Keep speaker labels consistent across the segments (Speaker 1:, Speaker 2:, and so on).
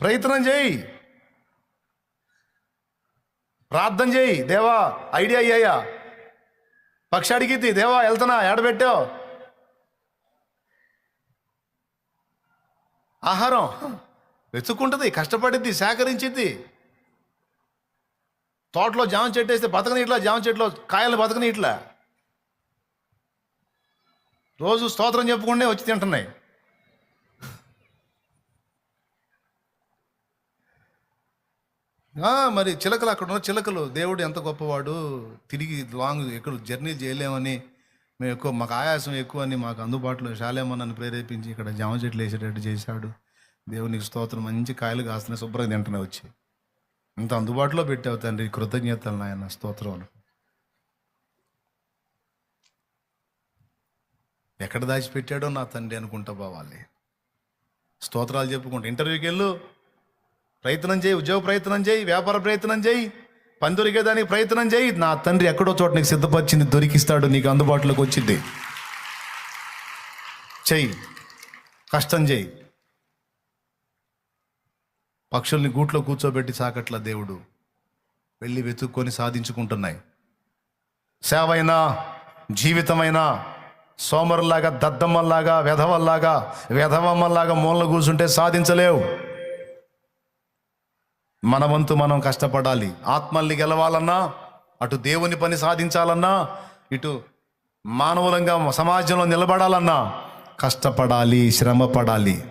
Speaker 1: ప్రయత్నం చేయి. ప్రార్థన చేయి. దేవా ఐడియా అయ్యాయా పక్షి అడిగిద్ది దేవా వెళ్తున్నా ఏడబెట్టావు. ఆహారం వెతుక్కుంటుంది కష్టపడిద్ది సేకరించిద్ది. తోటలో జామ చెట్టు వేస్తే బతకని ఇట్లా జామ చెట్లో కాయలు బతకని ఇట్లా. రోజు స్తోత్రం చెప్పుకుంటే వచ్చి తింటున్నాయి. మరి చిలకలు అక్కడ ఉన్న చిలకలు. దేవుడు ఎంత గొప్పవాడు. తిరిగి లాంగ్ ఎక్కడ జర్నీ చేయలేమని మేము ఎక్కువ మాకు ఆయాసం ఎక్కువ అని మాకు అందుబాటులో శాలేమన్నను ప్రేరేపించి ఇక్కడ జామ చెట్లు వేసేటట్టు చేశాడు. దేవునికి స్తోత్రం. మంచి కాయలు కాస్తున్నాయి. శుభ్రంగా తింటనే వచ్చి. ఇంత అందుబాటులో పెట్టావు తండ్రి. కృతజ్ఞతలు నాయన. స్తోత్రం ఎక్కడ దాచిపెట్టాడో నా తండ్రి అనుకుంటా బావాలి స్తోత్రాలు చెప్పుకుంటా. ఇంటర్వ్యూకి వెళ్ళు. ప్రయత్నం చేయి ఉద్యోగ ప్రయత్నం చేయి వ్యాపార ప్రయత్నం చేయి. పని దొరికేదానికి ప్రయత్నం చేయి. నా తండ్రి ఎక్కడో చోట నీకు సిద్ధపరిచింది దొరికిస్తాడు నీకు అందుబాటులోకి వచ్చింది. చెయ్యి కష్టం చేయి. పక్షుల్ని గూట్లో కూర్చోబెట్టి సాకట్ల దేవుడు వెళ్ళి వెతుక్కొని సాధించుకుంటున్నాయి. సేవైనా జీవితమైనా సోమరులాగా దద్దమ్మల్లాగా వెధవల్లాగా వెధవమ్మల్లాగా మూలన కూర్చుంటే సాధించలేవు. మన వంతు మనం కష్టపడాలి. ఆత్మల్ని గెలవాలన్నా అటు దేవుని పని సాధించాలన్నా ఇటు మానవులంగా సమాజంలో నిలబడాలన్నా కష్టపడాలి శ్రమ పడాలి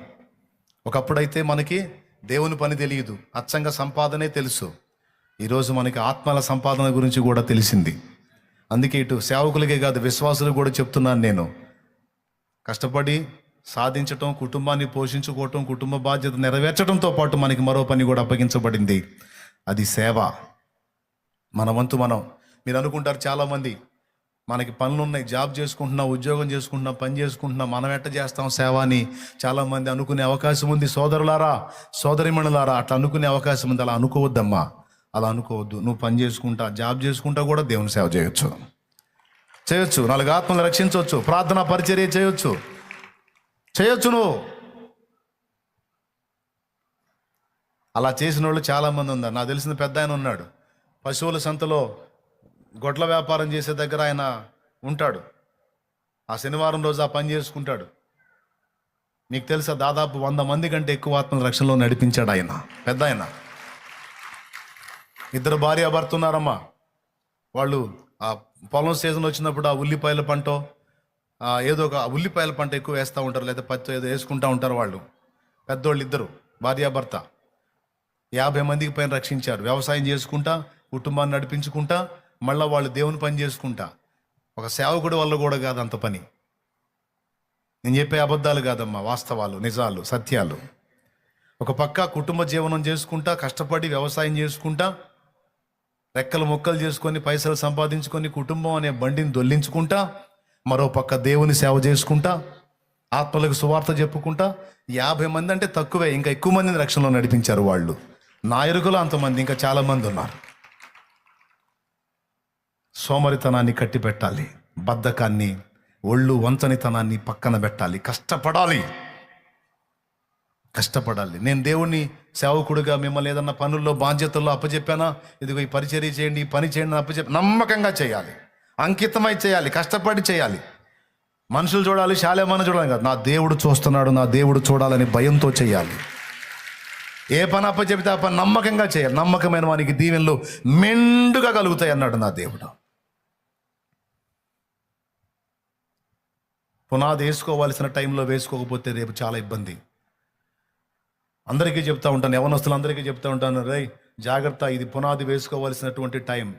Speaker 1: ఒకప్పుడైతే మనకి దేవుని పని తెలియదు. అచ్చంగా సంపాదనే తెలుసు. ఈరోజు మనకి ఆత్మల సంపాదన గురించి కూడా తెలిసింది. అందుకే ఇటు సేవకులకే కాదు విశ్వాసులకు కూడా చెప్తున్నాను నేను. కష్టపడి సాధించటం కుటుంబాన్ని పోషించుకోవటం కుటుంబ బాధ్యత నెరవేర్చడంతో పాటు మనకి మరో పని కూడా అప్పగించబడింది. అది సేవ. మన వంతు మనం. మీరు అనుకుంటారు చాలామంది మనకి పనులు ఉన్నాయి జాబ్ చేసుకుంటున్నాం ఉద్యోగం చేసుకుంటున్నాం పని చేసుకుంటున్నాం మనం ఎట్ట చేస్తాం సేవ అని చాలామంది అనుకునే అవకాశం ఉంది. సోదరులారా సోదరిమణులారా అట్లా అనుకునే అవకాశం ఉంది. అలా అనుకోవద్దమ్మా. అలా అనుకోవద్దు. నువ్వు పని చేసుకుంటా జాబ్ చేసుకుంటా కూడా దేవుని సేవ చేయొచ్చు. చేయొచ్చు. నాలుగు ఆత్మలు రక్షించవచ్చు ప్రార్థన పరిచర్య చేయొచ్చు. చేయొచ్చు నువ్వు అలా చేసిన వాళ్ళు చాలామంది ఉన్నారు. నాకు తెలిసిన పెద్ద ఆయన ఉన్నాడు. పశువుల సంతలో గొడ్ల వ్యాపారం చేసే దగ్గర ఆయన ఉంటాడు. ఆ శనివారం రోజు ఆ పని చేసుకుంటాడు. నీకు తెలుసా దాదాపు వంద మంది కంటే ఎక్కువ ఆత్మల రక్షణలో నడిపించాడు ఆయన. పెద్ద ఆయన. ఇద్దరు భార్య భర్త ఉన్నారమ్మా. వాళ్ళు ఆ పొలం సీజన్ వచ్చినప్పుడు ఆ ఉల్లిపాయల పంట ఏదో ఒక ఉల్లిపాయల పంట ఎక్కువ వేస్తూ ఉంటారు లేదా పత్తి ఏదో వేసుకుంటూ ఉంటారు వాళ్ళు. పెద్దోళ్ళు ఇద్దరు భార్యాభర్త. యాభై మందికి పైన రక్షించారు. వ్యవసాయం చేసుకుంటా కుటుంబాన్ని నడిపించుకుంటా మళ్ళీ వాళ్ళు దేవుని పని చేసుకుంటా. ఒక సేవకుడి వల్ల కూడా కాదు అంత పని. నేను చెప్పే అబద్ధాలు కాదమ్మా వాస్తవాలు నిజాలు సత్యాలు. ఒక పక్క కుటుంబ జీవనం చేసుకుంటా కష్టపడి వ్యవసాయం చేసుకుంటా రెక్కలు మొక్కలు చేసుకొని పైసలు సంపాదించుకొని కుటుంబం అనే బండిని దొల్లించుకుంటా మరో పక్క దేవుని సేవ చేసుకుంటా ఆత్మలకు సువార్త చెప్పుకుంటా. యాభై మంది అంటే తక్కువే ఇంకా ఎక్కువ మందిని రక్షణలో నడిపించారు వాళ్ళు. నా అంతమంది ఇంకా చాలామంది ఉన్నారు. సోమరితనాన్ని కట్టి పెట్టాలి బద్ధకాన్ని ఒళ్ళు వంచనితనాన్ని పక్కన పెట్టాలి కష్టపడాలి. కష్టపడాలి. నేను దేవుణ్ణి సేవకుడుగా మిమ్మల్ని ఏదన్నా పనుల్లో బాధ్యతల్లో అప్పచెప్పానా? ఇదిగో ఈ పరిచర్య చేయండి ఈ పని చేయండి అప్పచెప్ప నమ్మకంగా చేయాలి. అంకితమై చేయాలి కష్టపడి చేయాలి. మనుషులు చూడాలి శాలేమని చూడాలి కాదు. నా దేవుడు చూస్తున్నాడు నా దేవుడు చూడాలని భయంతో చేయాలి. ఏ పని అప్పచెప్తే ఆ పని నమ్మకంగా చేయాలి. నమ్మకమైన వానికి దీవెనలు మెండుగా కలుగుతాయి అన్నాడు నా దేవుడు. పునాది వేసుకోవాల్సిన టైంలో వేసుకోకపోతే రేపు చాలా ఇబ్బంది. అందరికీ చెప్తా ఉంటాను యవనస్తులు అందరికీ చెప్తా ఉంటాను రే జాగ్రత్త ఇది పునాది వేసుకోవాల్సినటువంటి టైం.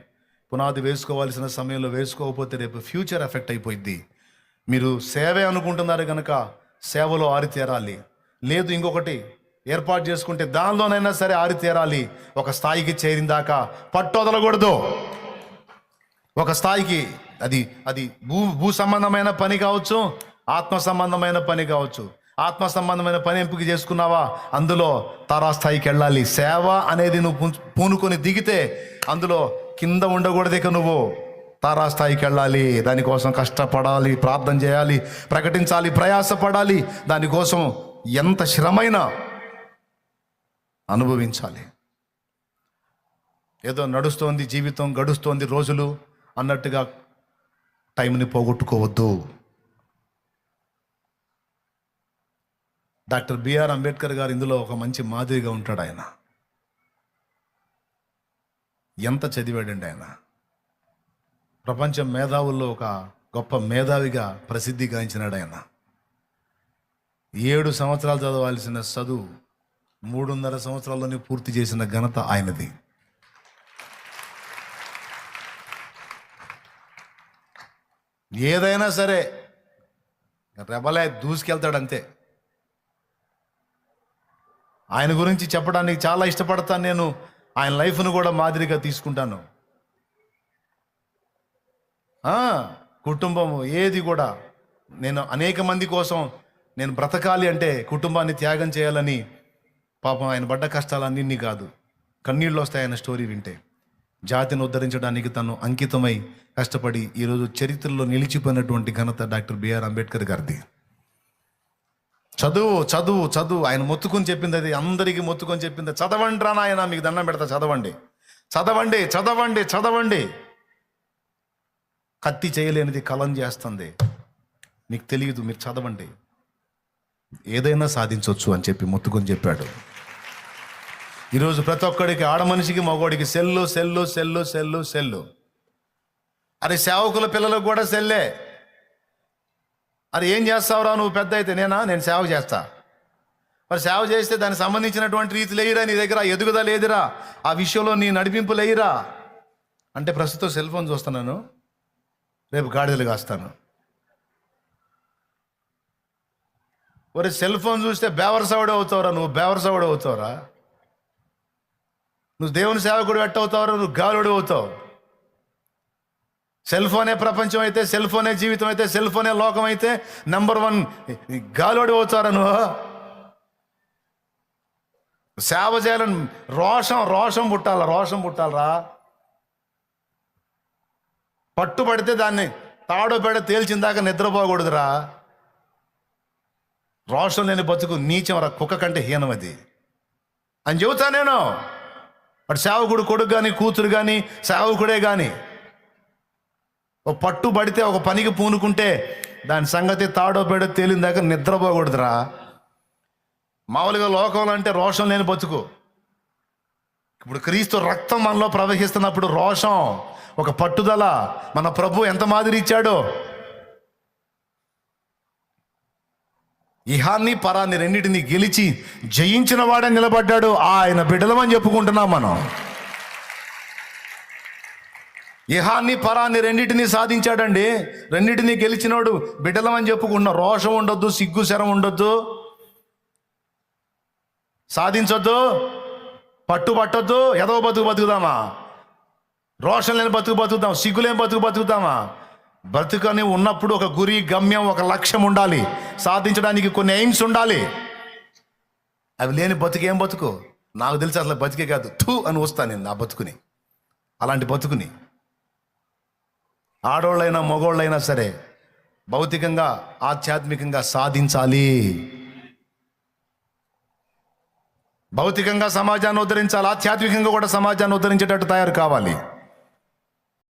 Speaker 1: పునాది వేసుకోవాల్సిన సమయంలో వేసుకోకపోతే రేపు ఫ్యూచర్ ఎఫెక్ట్ అయిపోయింది మీరు సేవే అనుకుంటున్నారు కనుక సేవలో ఆరితేరాలి లేదు ఇంకొకటి ఏర్పాటు చేసుకుంటే దానిలోనైనా సరే ఆరితేరాలి ఒక స్థాయికి చేరిన దాకా పట్టొదలకూడదు ఒక స్థాయికి అది అది భూ భూ సంబంధమైన పని కావచ్చు ఆత్మ సంబంధమైన పని కావచ్చు. ఆత్మ సంబంధమైన పని ఎంపిక చేసుకున్నావా? అందులో తారా స్థాయికి వెళ్ళాలి. సేవ అనేది నువ్వు పూనుకొని దిగితే అందులో కింద ఉండకూడదు ఇక నువ్వు. తారా స్థాయికి వెళ్ళాలి దానికోసం కష్టపడాలి ప్రార్థన చేయాలి ప్రకటించాలి ప్రయాసపడాలి దానికోసం ఎంత శ్రమైనా అనుభవించాలి. ఏదో నడుస్తోంది జీవితం గడుస్తోంది రోజులు అన్నట్టుగా టైంని పోగొట్టుకోవద్దు. డాక్టర్ బిఆర్ అంబేద్కర్ గారు ఇందులో ఒక మంచి మాదిరిగా ఉంటాడు ఆయన. ఎంత చదివాడండి ఆయన? ప్రపంచ మేధావుల్లో ఒక గొప్ప మేధావిగా ప్రసిద్ధి గాంచినాడు ఆయన. ఏడు సంవత్సరాలు చదవాల్సిన చదువు మూడున్నర సంవత్సరాల్లోనే పూర్తి చేసిన ఘనత ఆయనది. ఏదైనా సరే రెబలే దూసుకెళ్తాడు అంతే ఆయన గురించి చెప్పడానికి చాలా ఇష్టపడతాను నేను. ఆయన లైఫ్ను కూడా మాదిరిగా తీసుకుంటాను. కుటుంబం ఏది కూడా నేను అనేక మంది కోసం నేను బ్రతకాలి అంటే కుటుంబాన్ని త్యాగం చేయాలని పాపం ఆయన పడ్డ కష్టాలన్నీ కాదు. కన్నీళ్ళు వస్తాయి ఆయన స్టోరీ వింటే. జాతిని ఉద్ధరించడానికి తను అంకితమై కష్టపడి ఈరోజు చరిత్రలో నిలిచిపోయినటువంటి ఘనత డాక్టర్ బిఆర్ అంబేద్కర్ గారిది. చదువు చదువు చదువు. ఆయన మొత్తుకొని చెప్పింది అది. అందరికీ మొత్తుకొని చెప్పింది. చదవండి రా నాయన మీకు దండం పెడతా చదవండి. చదవండి చదవండి చదవండి. కత్తి చేయలేనిది కలం చేస్తుంది. మీకు తెలియదు మీరు చదవండి. ఏదైనా సాధించవచ్చు అని చెప్పి మొత్తుకొని చెప్పాడు. ఈరోజు ప్రతి ఒక్కడికి ఆడ మనిషికి cell cell cell cell cell. అరే సేవకుల పిల్లలకు కూడా సెల్లే. మరి ఏం చేస్తావురా నువ్వు పెద్ద అయితే నేనా? నేను సేవ చేస్తా. మరి సేవ చేస్తే దానికి సంబంధించినటువంటి రీతి లేయిరా నీ దగ్గర? ఎదుగుదల లేదురా. ఆ విషయంలో నీ నడిపింపు లేయిరా. అంటే ప్రస్తుతం సెల్ ఫోన్ చూస్తున్నాను. రేపు గాడిదలు కాస్తాను. ఒరే సెల్ ఫోన్ చూస్తే బేవరసవుడు అవుతావురా నువ్వు. బేవరసవుడు అవుతావురా. నువ్వు దేవుని సేవకుడు ఎట్టవుతావురా? నువ్వు గాలుడు అవుతావు. సెల్ ఫోనే ప్రపంచం అయితే సెల్ ఫోనే జీవితం అయితే సెల్ ఫోనే లోకం అయితే నంబర్ వన్ గాలోడి అవుతారా నువ్వు? సేవ చేయాలని రోషం రోషం పుట్టాల రోషం పుట్టాలరా? పట్టుబడితే దాన్ని తాడో పెడ తేల్చిందాక నిద్రపోకూడదురా. రోషం లేని బతుకు నీచం రా కుక్క కంటే హీనం అది. అని చెబుతా నేను. వాడు సేవకుడు కొడుకు కానీ కూతురు కానీ సేవకుడే కానీ ఓ పట్టు పడితే ఒక పనికి పూనుకుంటే దాని సంగతి తాడో పేడో దగ్గర నిద్రపోకూడదురా మామూలుగా లోకంలో అంటే రోషం లేని బతుకు. ఇప్పుడు క్రీస్తు రక్తం మనలో ప్రవహిస్తున్నప్పుడు రోషం ఒక పట్టుదల. మన ప్రభు ఎంత మాదిరి ఇచ్చాడో. ఇహాన్ని పరాన్ని రెండింటిని గెలిచి జయించిన వాడే నిలబడ్డాడు. ఆయన బిడ్డలమని చెప్పుకుంటున్నాం మనం. ఇహాన్ని పరాన్ని రెండింటిని సాధించాడండి. రెండింటిని గెలిచినోడు బిడ్డలమని చెప్పుకున్న రోషం ఉండొద్దు సిగ్గు శరం ఉండొద్దు. సాధించొద్దు. పట్టు పట్టొద్దు. ఎదవ బతుకు బతుకుదామా? రోషం లేని బతుకు బతుకుదాం సిగ్గులేని బతుకు బతుకుదామా? బ్రతుకని ఉన్నప్పుడు ఒక గురి గమ్యం ఒక లక్ష్యం ఉండాలి. సాధించడానికి కొన్ని ఎయిమ్స్ ఉండాలి. అవి లేని బతుకు ఏం బతుకు? నాకు తెలిసి అసలు బతికే కాదు. థూ అని వస్తాను నేను నా బతుకుని. అలాంటి బతుకుని. ఆడోళ్ళైనా మగోళ్ళైనా సరే భౌతికంగా ఆధ్యాత్మికంగా సాధించాలి. భౌతికంగా సమాజాన్ని ఉద్ధరించాలి ఆధ్యాత్మికంగా కూడా సమాజాన్ని ఉద్ధరించేటట్టు తయారు కావాలి.